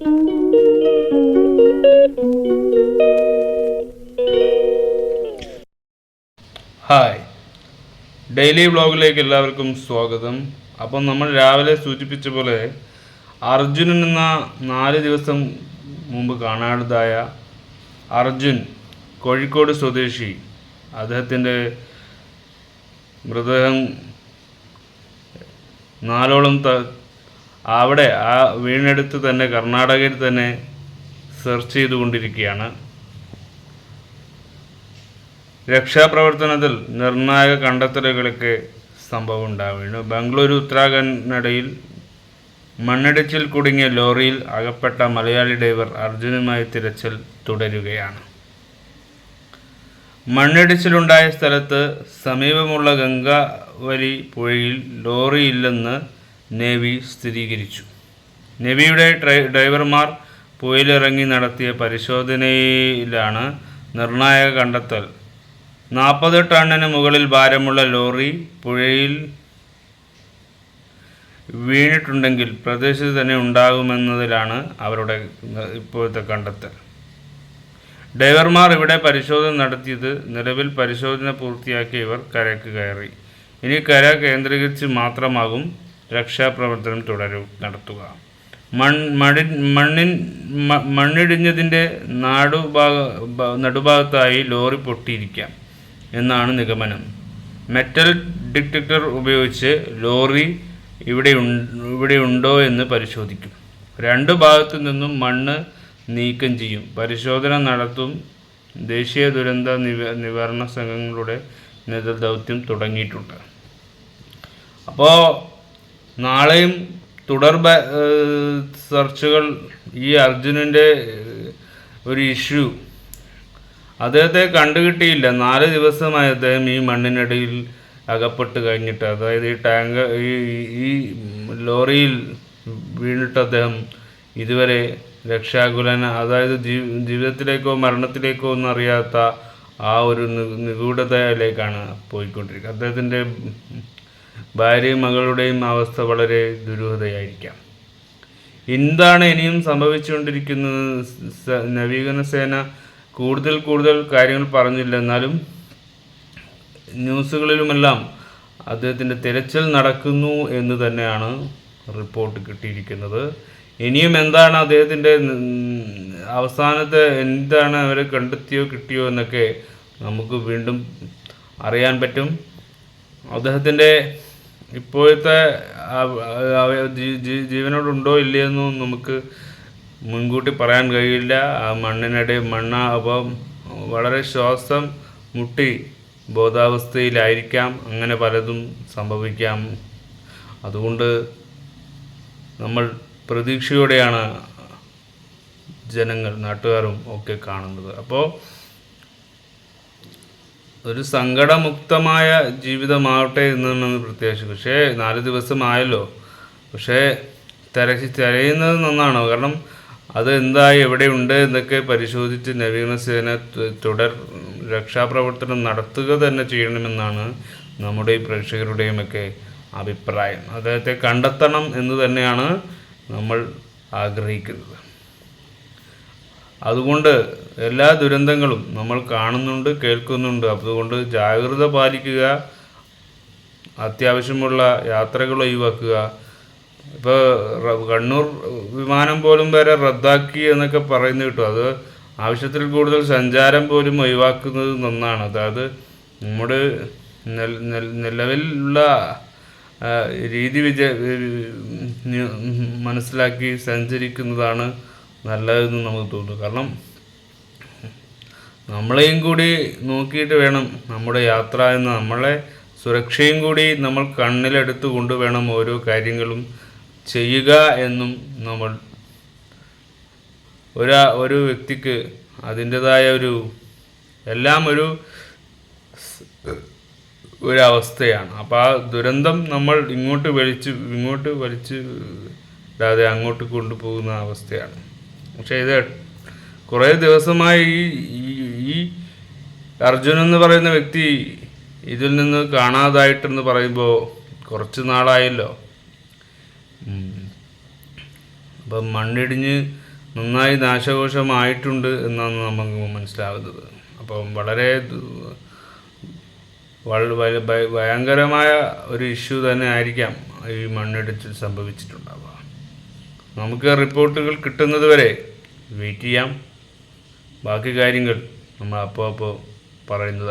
Hi. Daily വ്ളോഗിലേക്ക് എല്ലാവർക്കും സ്വാഗതം. അപ്പം നമ്മൾ രാവിലെ സൂചിപ്പിച്ച പോലെ അർജുനൻ എന്ന നാല് ദിവസം മുമ്പ് കാണാതായ അർജുൻ കോഴിക്കോട് സ്വദേശി. അദ്ദേഹത്തിന്റെ മൃതദേഹം നാലോളം അവിടെ ആ വീണെടുത്ത് തന്നെ കർണാടകയിൽ തന്നെ സെർച്ച് ചെയ്തുകൊണ്ടിരിക്കുകയാണ്. രക്ഷാപ്രവർത്തനത്തിൽ നിർണായക കണ്ടെത്തലുകൾക്ക് സംഭവം ഉണ്ടാവുകയാണ് ബംഗളൂരു ഉത്തരാഖണ്ഡിനിടയിൽ മണ്ണിടിച്ചിൽ കുടുങ്ങിയ ലോറിയിൽ അകപ്പെട്ട മലയാളി ഡ്രൈവർ അർജുനുമായി തിരച്ചിൽ തുടരുകയാണ്. മണ്ണിടിച്ചിലുണ്ടായ സ്ഥലത്ത് സമീപമുള്ള ഗംഗാവലി പുഴയിൽ ലോറിയില്ലെന്ന് നേവി സ്ഥിരീകരിച്ചു. നേവിയുടെ ഡ്രൈ- ഡ്രൈവർമാർ പുഴയിലിറങ്ങി നടത്തിയ പരിശോധനയിലാണ് നിർണായക കണ്ടെത്തൽ. നാൽപ്പത് ടണ്ണിന് മുകളിൽ ഭാരമുള്ള ലോറി പുഴയിൽ വീണിട്ടുണ്ടെങ്കിൽ പ്രദേശത്ത് തന്നെ ഉണ്ടാകുമെന്നതിലാണ് അവരുടെ ഇപ്പോഴത്തെ കണ്ടെത്തൽ. ഡ്രൈവർമാർ ഇവിടെ പരിശോധന നടത്തിയത് നിലവിൽ പരിശോധന പൂർത്തിയാക്കിയ ഇവർ കരയ്ക്ക് കയറി. ഇനി കര കേന്ദ്രീകരിച്ച് മാത്രമാകും രക്ഷാപ്രവർത്തനം തുടരും നടത്തുക. മൺ മടി മണ്ണിൻ മണ്ണിടിഞ്ഞതിന്റെ നാടുഭാഗ നടുഭാഗത്തായി ലോറി പൊട്ടിയിരിക്കാം എന്നാണ് നിഗമനം. മെറ്റൽ ഡിറ്റക്ടർ ഉപയോഗിച്ച് ലോറി ഇവിടെ ഇവിടെ ഉണ്ടോ എന്ന് പരിശോധിക്കും. രണ്ട് ഭാഗത്തു നിന്നും മണ്ണ് നീക്കം ചെയ്യും. പരിശോധന നടത്തും ദേശീയ ദുരന്ത നിവ നിവാരണ സംഘങ്ങളുടെ നേതൃദൗത്യം തുടങ്ങിയിട്ടുണ്ട്. അപ്പോൾ നാളെയും തുടർ സെർച്ചുകൾ ഈ അർജുനന്റെ ഒരു ഇഷ്യൂ. അദ്ദേഹത്തെ കണ്ടുകിട്ടിയില്ല. നാല് ദിവസമായി അദ്ദേഹം ഈ മണ്ണിനടിയിൽ അകപ്പെട്ട് കഴിഞ്ഞിട്ട്. അതായത് ഈ ടാങ്ക് ഈ ഈ ലോറിയിൽ വീണിട്ട് അദ്ദേഹം ഇതുവരെ രക്ഷാകുലന അതായത് ജീവിതത്തിലേക്കോ മരണത്തിലേക്കോ ഒന്നും അറിയാത്ത ആ ഒരു നിഗൂഢതയിലേക്കാണ് പോയിക്കൊണ്ടിരിക്കുന്നത് അദ്ദേഹത്തിന്റെ ഭാര്യയും മകളുടെയും അവസ്ഥ വളരെ ദുരൂഹതയായിരിക്കാം. എന്താണ് ഇനിയും സംഭവിച്ചുകൊണ്ടിരിക്കുന്നത്? നവീകരണ സേന കൂടുതൽ കൂടുതൽ കാര്യങ്ങൾ പറഞ്ഞില്ല. എന്നാലും ന്യൂസുകളിലുമെല്ലാം അദ്ദേഹത്തിന്റെ തിരച്ചിൽ നടക്കുന്നു എന്ന് തന്നെയാണ് റിപ്പോർട്ട് കിട്ടിയിരിക്കുന്നത്. ഇനിയും എന്താണ് അദ്ദേഹത്തിന്റെ അവസാനത്തെ എന്താണ് അവരെ കണ്ടെത്തിയോ കിട്ടിയോ എന്നൊക്കെ നമുക്ക് വീണ്ടും അറിയാൻ പറ്റും. അദ്ദേഹത്തിന്റെ ഇപ്പോഴത്തെ ജീവനോടുണ്ടോ ഇല്ലയെന്നും നമുക്ക് മുൻകൂട്ടി പറയാൻ കഴിയില്ല. ആ മണ്ണിനിടെ മണ്ണ അപ്പം വളരെ ശ്വാസം മുട്ടി ബോധാവസ്ഥയിലായിരിക്കാം. അങ്ങനെ പലതും സംഭവിക്കാം. അതുകൊണ്ട് നമ്മൾ പ്രതീക്ഷയോടെയാണ് ജനങ്ങൾ നാട്ടുകാരും ഒക്കെ കാണുന്നത്. അപ്പോൾ ഒരു സങ്കടമുക്തമായ ജീവിതമാവട്ടെ എന്നാണ് പ്രത്യാശ പക്ഷേ നാല് ദിവസമായല്ലോ പക്ഷേ തിരക്കി തിരയുന്നത് നന്നാണോ? കാരണം അത് എന്തായി എവിടെയുണ്ട് എന്നൊക്കെ പരിശോധിച്ച് നവീകരണ സേന തുടർ രക്ഷാപ്രവർത്തനം നടത്തുക തന്നെ ചെയ്യണമെന്നാണ് നമ്മുടെ ഈ പ്രേക്ഷകരുടെയും ഒക്കെ അഭിപ്രായം. അദ്ദേഹത്തെ കണ്ടെത്തണം എന്ന് തന്നെയാണ് നമ്മൾ ആഗ്രഹിക്കുന്നത്. അതുകൊണ്ട് എല്ലാ ദുരന്തങ്ങളും നമ്മൾ കാണുന്നുണ്ട് കേൾക്കുന്നുണ്ട്. അതുകൊണ്ട് ജാഗ്രത പാലിക്കുക അത്യാവശ്യമുള്ള യാത്രകൾ ഒഴിവാക്കുക. ഇപ്പോൾ കണ്ണൂർ വിമാനം പോലും വരെ റദ്ദാക്കി എന്നൊക്കെ പറയുന്നു കേട്ടോ. അത് ആവശ്യത്തിൽ കൂടുതൽ സഞ്ചാരം പോലും ഒഴിവാക്കുന്നത് നന്നാണ്. അതായത് നമ്മുടെ നിലവിലുള്ള രീതി വിജ മനസ്സിലാക്കി സഞ്ചരിക്കുന്നതാണ് നല്ലതെന്ന് നമുക്ക് തോന്നുന്നു. കാരണം നമ്മളെയും കൂടി നോക്കിയിട്ട് വേണം നമ്മുടെ യാത്ര എന്ന്. നമ്മളെ സുരക്ഷയും കൂടി നമ്മൾ കണ്ണിലെടുത്ത് കൊണ്ടുവേണം ഓരോ കാര്യങ്ങളും ചെയ്യുക എന്നും നമ്മൾ ഒരാ ഒരു വ്യക്തിക്ക് അതിന്റെതായ ഒരു എല്ലാം ഒരു ഒരവസ്ഥയാണ്. അപ്പോൾ ആ ദുരന്തം നമ്മൾ ഇങ്ങോട്ട് വലിച്ച് ഇങ്ങോട്ട് വലിച്ച് ഇടാതെ അങ്ങോട്ട് കൊണ്ടുപോകുന്ന അവസ്ഥയാണ്. പക്ഷേ ഇത് കുറേ ദിവസമായി ഈ ഈ- അർജുൻ എന്ന് പറയുന്ന വ്യക്തി ഇതിൽ നിന്ന് കാണാതായിട്ടെന്ന് പറയുമ്പോൾ കുറച്ച് നാളായല്ലോ. അപ്പം മണ്ണിടിഞ്ഞ് നന്നായി നാശകോശമായിട്ടുണ്ട് എന്നാണ് നമുക്ക് മനസ്സിലാകുന്നത് അപ്പം വളരെ ഭയങ്കരമായ ഒരു ഇഷ്യൂ തന്നെ ആയിരിക്കാം ഈ മണ്ണിടിച്ചിൽ സംഭവിച്ചിട്ടുണ്ടാവുക. നമുക്ക് റിപ്പോർട്ടുകൾ കിട്ടുന്നത് വരെ വെയിറ്റ് ചെയ്യാം. ബാക്കി കാര്യങ്ങൾ നമ്മൾ അപ്പോൾ അപ്പോൾ പറയുന്നതായി